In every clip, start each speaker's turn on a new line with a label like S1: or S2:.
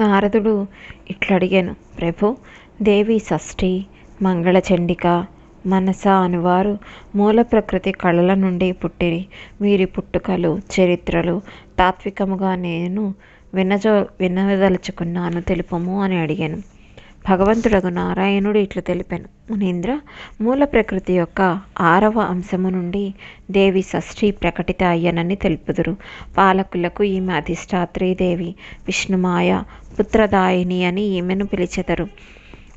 S1: నారదుడు ఇట్లడిగాను ప్రభు దేవి షష్ఠి మంగళచండిక మనస అనువారు మూల ప్రకృతి కళల నుండి పుట్టిరి. వీరి పుట్టుకలు చరిత్రలు తాత్వికముగా నేను వినజో వినదలుచుకున్నాను తెలుపము అని అడిగాను. భగవంతుడగు నారాయణుడు ఇట్లు తెలిపాను. మునీంద్ర మూల ప్రకృతి యొక్క ఆరవ అంశము నుండి దేవి షష్ఠి ప్రకటిత అయ్యనని తెలుపుదురు. పాలకులకు ఈమె అధిష్టాత్రి దేవి విష్ణుమాయ పుత్రదాయిని అని ఈమెను పిలిచెదరు.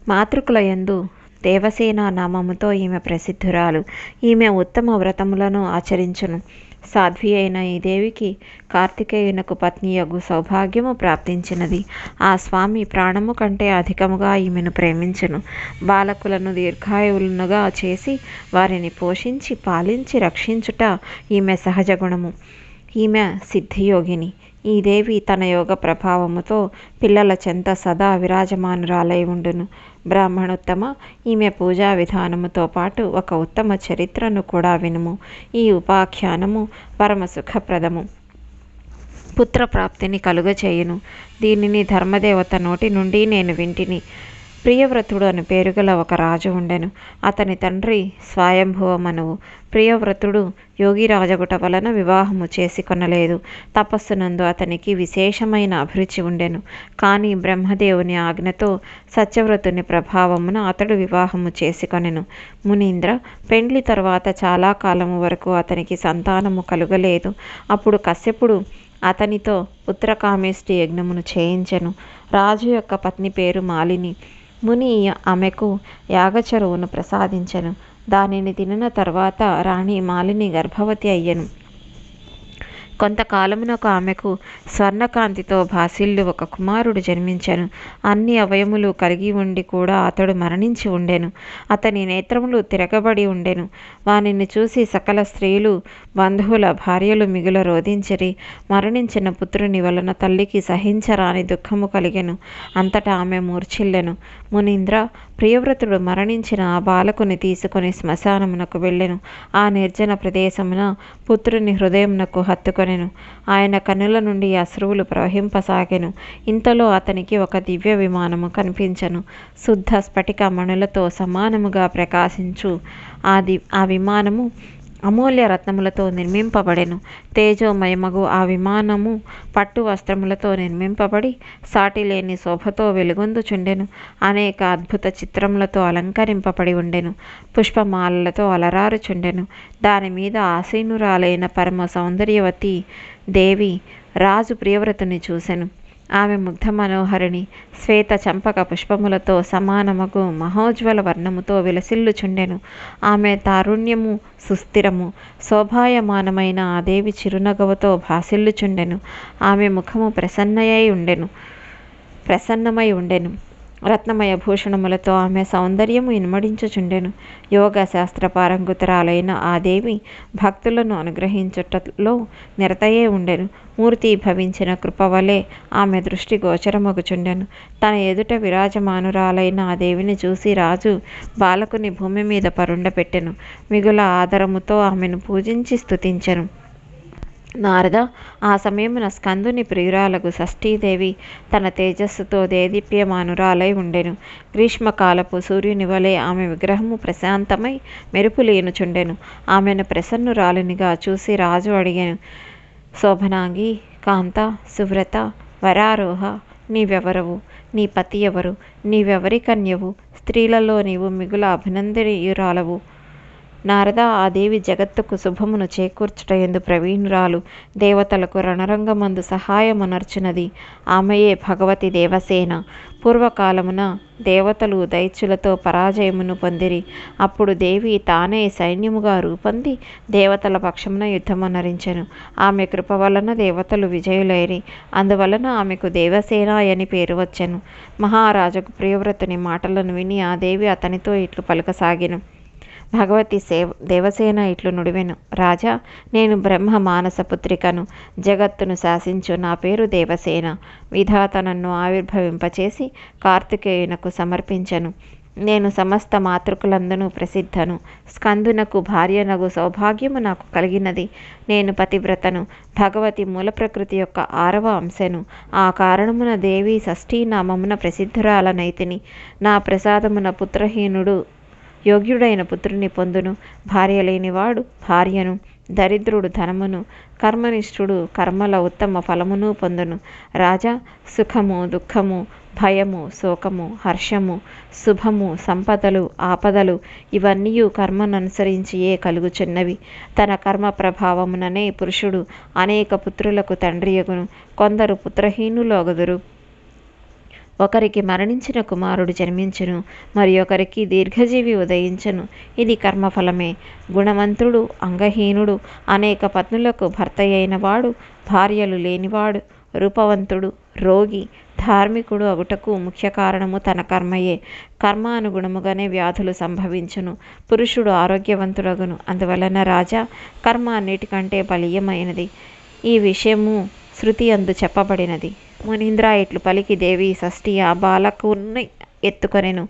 S1: మాతృకులయందు దేవసేన నామముతో ఈమె ప్రసిద్ధురాలు. ఈమె ఉత్తమ వ్రతములను ఆచరించును. సాధ్వి అయిన ఈ దేవికి కార్తికేయునకు పత్నియగు సౌభాగ్యము ప్రాప్తించినది. ఆ స్వామి ప్రాణము కంటే అధికముగా ఈమెను ప్రేమించును. బాలకులను దీర్ఘాయువులుగా చేసి వారిని పోషించి పాలించి రక్షించుట ఈమె సహజ గుణము. ఈమె సిద్ధియోగిని. ఈ దేవి తన యోగ ప్రభావముతో పిల్లల చెంత సదా విరాజమానురాలై ఉండును. బ్రాహ్మణోత్తమ ఈమె పూజా విధానముతో పాటు ఒక ఉత్తమ చరిత్రను కూడా వినుము. ఈ ఉపాఖ్యానము పరమ సుఖప్రదము పుత్రప్రాప్తిని కలుగచేయును. దీనిని ధర్మదేవత నోటి నుండి నేను వింటిని. ప్రియవ్రతుడు అని పేరుగల ఒక రాజు ఉండెను. అతని తండ్రి స్వయంభువమనువు ప్రియవ్రతుడు యోగి రాజగుట వలన వివాహము చేసుకొనలేదు తపస్సునందు అతనికి విశేషమైన అభిరుచి ఉండెను. కానీ బ్రహ్మదేవుని ఆజ్ఞతో సత్యవ్రతుని ప్రభావమున అతడు వివాహము చేసుకొనెను మునీంద్ర పెండ్లి తర్వాత చాలా కాలము వరకు అతనికి సంతానము కలుగలేదు. అప్పుడు కశ్యపుడు అతనితో ఉత్తరకామేష్టి యజ్ఞమును చేయించెను. రాజు యొక్క పత్ని పేరు మాలిని. ముని ఆమెకు యాగచరువును ప్రసాదించెను. దానిని తినిన తర్వాత రాణి మాలిని గర్భవతి అయ్యెను. కొంతకాలమునకు ఆమెకు స్వర్ణకాంతితో భాసిల్లు ఒక కుమారుడు జన్మించెను. అన్ని అవయములు కలిగి ఉండి కూడా అతడు మరణించి ఉండెను. అతని నేత్రములు తిరగబడి ఉండెను. వానిని చూసి సకల స్త్రీలు బంధువుల భార్యలు మిగుల రోధించిరి. మరణించిన పుత్రుని వలన తల్లికి సహించరాని దుఃఖము కలిగెను. అంతటా ఆమె మూర్ఛిల్లెను. మునీంద్ర ప్రియవ్రతుడు మరణించిన ఆ బాలకుని తీసుకొని శ్మశానమునకు వెళ్ళెను. ఆ నిర్జన ప్రదేశమున పుత్రుని హృదయమునకు హత్తుకొనెను ఆయన కన్నుల నుండి అశ్రువులు ప్రవహింపసాగెను. ఇంతలో అతనికి ఒక దివ్య విమానము కనిపించెను. శుద్ధ స్ఫటిక మణులతో సమానముగా ప్రకాశించు. ఆ ది ఆ విమానము అమూల్య రత్నములతో నిర్మింపబడెను. తేజోమయమగు ఆ విమానము పట్టు వస్త్రములతో నిర్మింపబడి సాటిలేని శోభతో వెలుగొందుచుండెను. అనేక అద్భుత చిత్రములతో అలంకరింపబడి ఉండెను. పుష్పమాలలతో అలరారుచుండెను. దాని మీద ఆసీనురాలైన పరమ సౌందర్యవతి దేవి రాజు ప్రియవ్రతుని చూసెను. ఆమె ముగ్ధ మనోహరిణి శ్వేత చంపక పుష్పములతో సమానమగు మహోజ్వల వర్ణముతో విలసిల్లుచుండెను. ఆమె తారుణ్యము సుస్థిరము శోభాయమానమైన ఆ దేవి చిరునగవతో భాసిల్లుచుండెను. ఆమె ముఖము ప్రసన్నయై ఉండెను ప్రసన్నమై ఉండెను. రత్నమయ భూషణములతో ఆమె సౌందర్యము ఇనుమడించుచుండెను. యోగ శాస్త్ర పారంగుతరాలైన ఆ దేవి భక్తులను అనుగ్రహించుటలో నిరతయే ఉండెను. మూర్తి భవించిన కృపవలే ఆమె దృష్టి గోచరమగుచుండెను. తన ఎదుట విరాజమానురాలైన ఆ దేవిని చూసి రాజు బాలకుని భూమి మీద పరుండపెట్టెను. మిగుల ఆదరముతో ఆమెను పూజించి స్థుతించెను నారద ఆ సమయమున స్కందుని ప్రియురాలకు షష్ఠీదేవి తన తేజస్సుతో దేదీప్యమానురాలై ఉండెను. గ్రీష్మకాలపు సూర్యుని వలె ఆమె విగ్రహము ప్రశాంతమై మెరుపులేనుచుండెను ఆమెను ప్రసన్నురాలినిగా చూసి రాజు అడిగాను శోభనాంగి కాంత సువ్రత వరారోహ నీవెవరవు? నీ పతి ఎవరు? నీవెవరి కన్యవు? స్త్రీలలో నీవు మిగుల అభినందనీయురాలవు. నారద ఆ దేవి జగత్తుకు శుభమును చేకూర్చుట ఎందు ప్రవీణురాలు. దేవతలకు రణరంగమందు సహాయమునర్చునది. ఆమెయే భగవతి దేవసేన. పూర్వకాలమున దేవతలు దైత్యులతో పరాజయమును పొందిరి. అప్పుడు దేవి తానే సైన్యముగా రూపొంది దేవతల పక్షమున యుద్ధమునరించెను. ఆమె కృప వలన దేవతలు విజయులైరి. అందువలన ఆమెకు దేవసేన అని పేరు వచ్చెను. మహారాజుకు ప్రియవ్రతుని మాటలను విని ఆ దేవి అతనితో ఇట్లు పలుకసాగెను. భగవతి సేవ దేవసేన ఇట్లు నుడివెను. రాజా నేను బ్రహ్మ మానస పుత్రికను జగత్తును శాసించు నా పేరు దేవసేన. విధాత నన్ను ఆవిర్భవింపచేసి కార్తికేయునకు సమర్పించను. నేను సమస్త మాతృకులందును ప్రసిద్ధను. స్కందునకు భార్యనగు సౌభాగ్యము నాకు కలిగినది. నేను పతివ్రతను. భగవతి మూల ప్రకృతి యొక్క ఆరవ అంశను. ఆ కారణమున దేవి షష్ఠీ నామమున ప్రసిద్ధురాలనైతిని. నా ప్రసాదమున పుత్రహీనుడు యోగ్యుడైన పుత్రుని పొందును. భార్య లేనివాడు భార్యను దరిద్రుడు ధనమును కర్మనిష్ఠుడు కర్మల ఉత్తమ ఫలమును పొందును. రాజా సుఖము దుఃఖము భయము శోకము హర్షము శుభము సంపదలు ఆపదలు ఇవన్నీ కర్మననుసరించియే కలుగుచున్నవి. తన కర్మ ప్రభావముననే పురుషుడు అనేక పుత్రులకు తండ్రియగును కొందరు పుత్రహీనులోగదురు ఒకరికి మరణించిన కుమారుడు జన్మించును మరి ఒకరికి దీర్ఘజీవి ఉదయించును. ఇది కర్మఫలమే. గుణవంతుడు అంగహీనుడు అనేక పత్నులకు భర్త అయినవాడు భార్యలు లేనివాడు రూపవంతుడు రోగి ధార్మికుడు అగుటకు ముఖ్య కారణము తన కర్మయే. కర్మానుగుణముగానే వ్యాధులు సంభవించును. పురుషుడు ఆరోగ్యవంతుడగును. అందువలన రాజా కర్మ అన్నిటికంటే బలీయమైనది. ఈ విషయము శృతి అందు చెప్పబడినది. మునీంద్ర ఇట్లు పలికి దేవి షష్ఠి ఆ బాలకుని ఎత్తుకొనెను.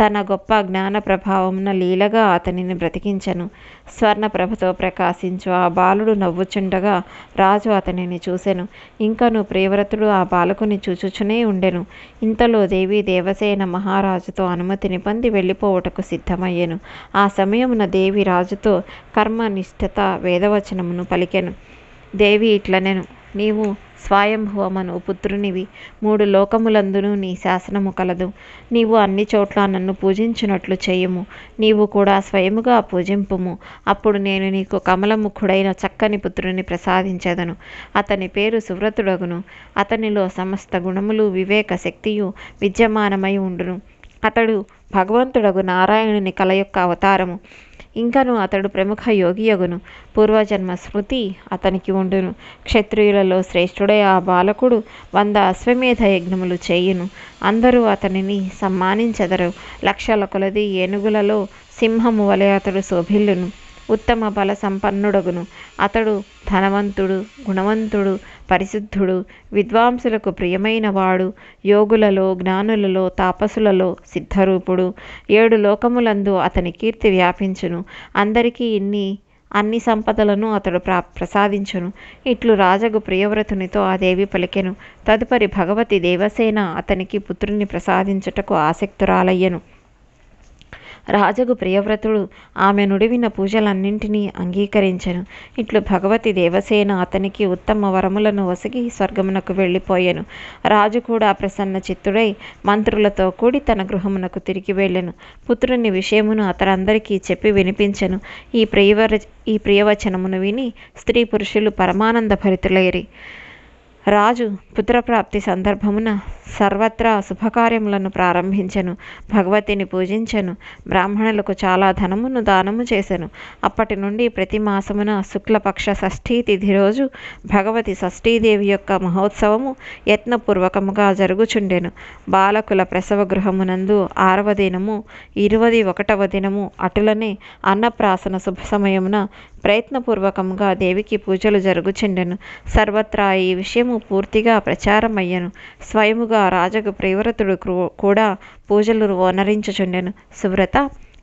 S1: తన గొప్ప జ్ఞాన ప్రభావమున లీలగా అతనిని బ్రతికించెను. స్వర్ణప్రభతో ప్రకాశించు ఆ బాలుడు నవ్వుచుండగా రాజు అతనిని చూసెను. ఇంకను ప్రియవ్రతుడు ఆ బాలకుని చూచుచునే ఉండెను. ఇంతలో దేవి దేవసేన మహారాజుతో అనుమతిని పొంది వెళ్ళిపోవుటకు సిద్ధమయ్యెను. ఆ సమయమున దేవి రాజుతో కర్మనిష్ఠత వేదవచనమును పలికెను. దేవి ఇట్లనెను. నీవు స్వయంభువమను పుత్రునివి. మూడు లోకములందును నీ శాసనము కలదు. నీవు అన్ని చోట్ల నన్ను పూజించినట్లు చేయుము. నీవు కూడా స్వయముగా పూజింపుము. అప్పుడు నేను నీకు కమలముఖుడైన చక్కని పుత్రుని ప్రసాదించెదను. అతని పేరు సువ్రతుడగును. అతనిలో సమస్త గుణములు వివేక శక్తియు విద్యమానమై ఉండును. అతడు భగవంతుడగు నారాయణుని కల యొక్క అవతారము. ఇంకను అతడు ప్రముఖ యోగియగును పూర్వజన్మ స్మృతి అతనికి ఉండును. క్షత్రియులలో శ్రేష్ఠుడే ఆ బాలకుడు వంద అశ్వమేధ యజ్ఞములు చేయును. అందరూ అతనిని సమ్మానించెదరు. లక్షల కొలది ఏనుగులలో సింహము వలె అతడు శోభిల్లును. ఉత్తమ బల సంపన్నుడగును. అతడు ధనవంతుడు గుణవంతుడు పరిశుద్ధుడు విద్వాంసులకు ప్రియమైన వాడు యోగులలో జ్ఞానులలో తాపసులలో సిద్ధరూపుడు. ఏడు లోకములందు అతని కీర్తి వ్యాపించును. అందరికీ ఇన్ని అన్ని సంపదలను అతడు ప్రా ప్రసాదించును. ఇట్లు రాజగు ప్రియవ్రతునితో ఆ దేవి పలికెను. తదుపరి భగవతి దేవసేన అతనికి పుత్రుని ప్రసాదించుటకు ఆసక్తురాలయ్యను. రాజుకు ప్రియవ్రతుడు ఆమె నుడివిన పూజలన్నింటినీ అంగీకరించెను. ఇట్లు భగవతి దేవసేన అతనికి ఉత్తమ వరములను వసిగి స్వర్గమునకు వెళ్ళిపోయెను. రాజు కూడా ప్రసన్న చిత్తుడై మంత్రులతో కూడి తన గృహమునకు తిరిగి వెళ్ళెను. పుత్రుని విషయమును అతడందరికీ చెప్పి వినిపించెను. ఈ ప్రియవర ఈ ప్రియవచనమును విని స్త్రీ పురుషులు పరమానంద భరితులైరి. రాజు పుత్రప్రాప్తి సందర్భమున సర్వత్రా శుభకార్యములను ప్రారంభించెను భగవతిని పూజించెను బ్రాహ్మణులకు చాలా ధనమును దానము చేసెను. అప్పటి నుండి ప్రతి మాసమున శుక్లపక్ష షష్ఠీ తిథి రోజు భగవతి షష్ఠీదేవి యొక్క మహోత్సవము యత్నపూర్వకముగా జరుగుచుండెను. బాలకుల ప్రసవ గృహమునందు ఆరవ దినము ఇరువది ఒకటవ దినము అటులనే అన్నప్రాసన శుభ సమయమున ప్రయత్నపూర్వకంగా దేవికి పూజలు జరుగుచుండెను. సర్వత్రా ఈ విషయము పూర్తిగా ప్రచారమయ్యను. స్వయముగా రాజగు ప్రియవ్రతుడు కూడా పూజలు ఓనరించుచుండెను సువ్రత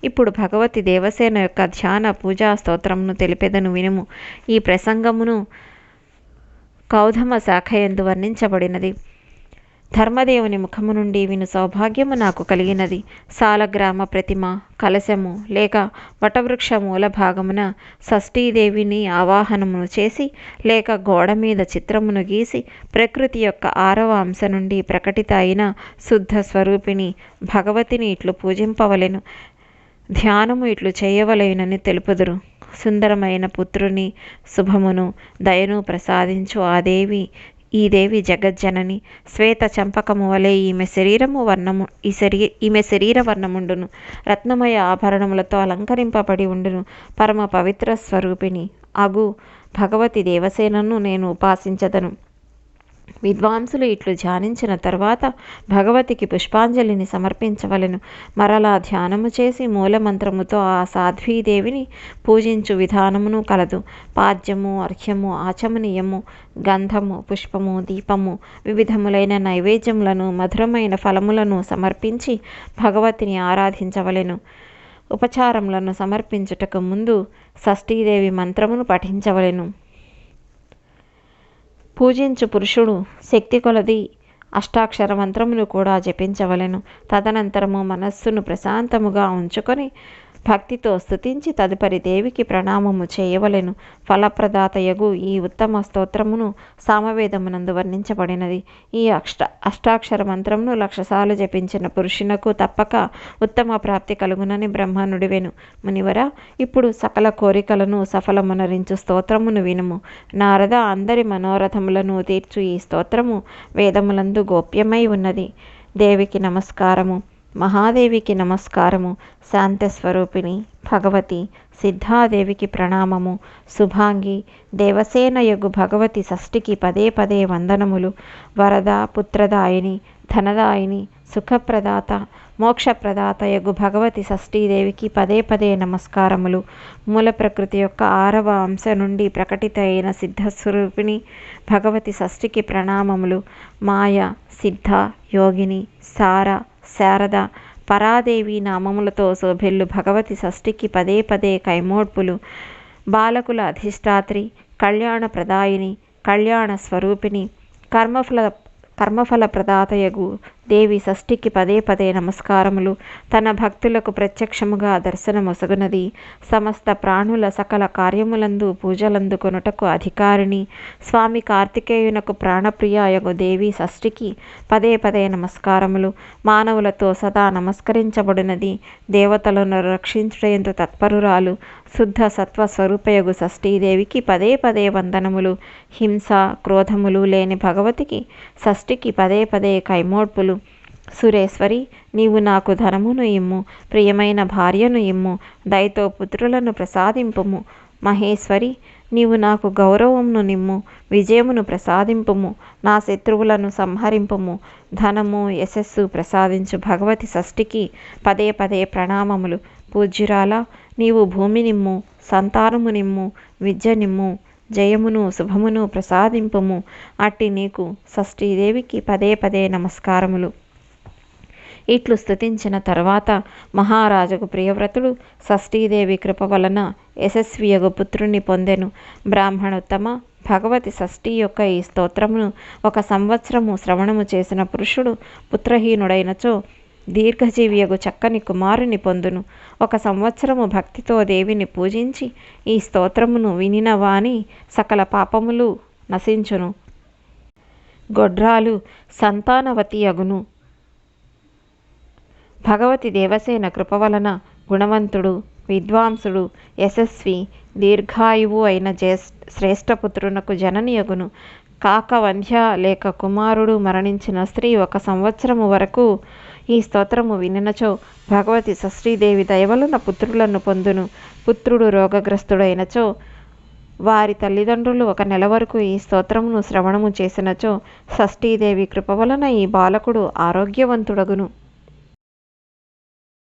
S1: ఇప్పుడు భగవతి దేవసేన యొక్క ధ్యాన పూజా స్తోత్రమును తెలిపెదను వినుము. ఈ ప్రసంగమును కౌధమ శాఖ ఎందు వర్ణించబడినది. ధర్మదేవుని ముఖము నుండి విను సౌభాగ్యము నాకు కలిగినది. సాలగ్రామ ప్రతిమ కలశము లేక వటవృక్ష మూల భాగమున షష్ఠీదేవిని ఆవాహనమును చేసి లేక గోడ మీద చిత్రమును గీసి ప్రకృతి యొక్క ఆరవ అంశ నుండి ప్రకటిత అయిన శుద్ధ స్వరూపిణి భగవతిని ఇట్లు పూజింపవలెను. ధ్యానము ఇట్లు చేయవలేనని తెలుపుదురు. సుందరమైన పుత్రుని శుభమును దయను ప్రసాదించు ఆ దేవి ఈ దేవి జగజ్జనని. శ్వేత చంపకము వలె ఈమె శరీరము వర్ణము ఈ శరీ ఈమె శరీర వర్ణముండును. రత్నమయ ఆభరణములతో అలంకరింపబడి ఉండును. పరమ పవిత్ర స్వరూపిణి. అగు భగవతి దేవసేనను నేను ఉపాసించదను. విద్వాంసులు ఇట్లు ధ్యానించిన తర్వాత భగవతికి పుష్పాంజలిని సమర్పించవలెను. మరలా ధ్యానము చేసి మూలమంత్రముతో ఆ సాధ్వీదేవిని పూజించు విధానమును కలదు. పాద్యము అర్ఘ్యము ఆచమనీయము గంధము పుష్పము దీపము వివిధములైన నైవేద్యములను మధురమైన ఫలములను సమర్పించి భగవతిని ఆరాధించవలెను. ఉపచారములను సమర్పించుటకు ముందు షష్ఠీదేవి మంత్రమును పఠించవలెను. పూజించు పురుషుడు శక్తి కొలది అష్టాక్షర మంత్రమును కూడా జపించవలెను. తదనంతరము మనస్సును ప్రశాంతముగా ఉంచుకొని భక్తితో స్తుతించి తదుపరి దేవికి ప్రణామము చేయవలెను. ఫలప్రదాతయగు ఈ ఉత్తమ స్తోత్రమును సామవేదమునందు వర్ణించబడినది. ఈ అష్ట అష్టాక్షర మంత్రమును లక్షసార్లు జపించిన పురుషునకు తప్పక ఉత్తమ ప్రాప్తి కలుగునని బ్రహ్మ నుడివెను మునివర ఇప్పుడు సకల కోరికలను సఫలమునరించు స్తోత్రమును వినుము. నారద అందరి మనోరథములను తీర్చు ఈ స్తోత్రము వేదములందు గోప్యమై ఉన్నది. దేవికి నమస్కారము. మహాదేవికి నమస్కారము శాంతస్వరూపిణి భగవతి సిద్ధాదేవికి ప్రణామము శుభాంగి దేవసేనయగు భగవతి షష్ఠికి పదే పదే వందనములు వరద పుత్రదాయిని ధనదాయిని సుఖప్రదాత మోక్షప్రదాత యగు భగవతి షష్ఠీదేవికి పదే పదే నమస్కారములు. మూల ప్రకృతి యొక్క ఆరవ అంశ నుండి ప్రకటిత అయిన సిద్ధస్వరూపిణి భగవతి షష్ఠికి ప్రణామములు. మాయ సిద్ధ యోగిని సార శారద పరాదేవి నామములతో శోభిల్లు భగవతి షష్ఠికి పదే పదే కైమోడ్పులు. బాలకుల అధిష్టాత్రి కళ్యాణ ప్రదాయిని కళ్యాణ స్వరూపిణి కర్మఫల కర్మఫల ప్రదాతయగు దేవి షష్ఠికి పదే పదే నమస్కారములు. తన భక్తులకు ప్రత్యక్షముగా దర్శనమొసగునది సమస్త ప్రాణుల సకల కార్యములందు పూజలందుకొనుటకు అధికారిణి. స్వామి కార్తికేయునకు ప్రాణప్రియాయగు దేవి షష్ఠికి పదే పదే నమస్కారములు. మానవులతో సదా నమస్కరించబడినది. దేవతలను రక్షించుటయందు తత్పరురాలు. శుద్ధ సత్వ స్వరూపయగు షష్ఠీదేవికి పదే పదే వందనములు. హింస క్రోధములు లేని భగవతికి షష్ఠికి పదే పదే కైమోడ్పులు. సురేశ్వరి నీవు నాకు ధనమును ఇమ్ము ప్రియమైన భార్యను ఇమ్ము దయతో పుత్రులను ప్రసాదింపుము. మహేశ్వరి నీవు నాకు గౌరవమును నిమ్ము విజయమును ప్రసాదింపుము నా శత్రువులను సంహరింపుము. ధనము యశస్సు ప్రసాదించు భగవతి షష్ఠికి పదే పదే ప్రణామములు. పూజ్యురాల నీవు భూమి నిమ్ము సంతానము నిమ్ము విద్య నిమ్ము జయమును శుభమును ప్రసాదింపుము. అట్టి నీకు షష్ఠీదేవికి పదే పదే నమస్కారములు. ఇట్లు స్థుతించిన తర్వాత మహారాజుకు ప్రియవ్రతుడు షష్ఠీదేవి కృప వలన యశస్వియగు పుత్రుణ్ణి పొందెను. బ్రాహ్మణోత్తమ భగవతి షష్ఠి యొక్క ఈ స్తోత్రమును ఒక సంవత్సరము శ్రవణము చేసిన పురుషుడు పుత్రహీనుడైనచో దీర్ఘజీవియగు చక్కని కుమారుని పొందును. ఒక సంవత్సరము భక్తితో దేవిని పూజించి ఈ స్తోత్రమును వినిన వాని సకల పాపములు నశించును. గొడ్రాలు సంతానవతి అగును భగవతి దేవసేన కృప వలన గుణవంతుడు విద్వాంసుడు యశస్వి దీర్ఘాయువు అయిన జ్యేష్ శ్రేష్టపుత్రునకు జననియగును. కాక వంధ్య లేక కుమారుడు మరణించిన స్త్రీ ఒక సంవత్సరము వరకు ఈ స్తోత్రము వినినచో భగవతి షష్ఠీదేవి దయవలన పుత్రులను పొందును. పుత్రుడు రోగగ్రస్తుడైనచో వారి తల్లిదండ్రులు ఒక నెల వరకు ఈ స్తోత్రమును శ్రవణము చేసినచో షష్ఠీదేవి కృప వలన ఈ బాలకుడు ఆరోగ్యవంతుడగును.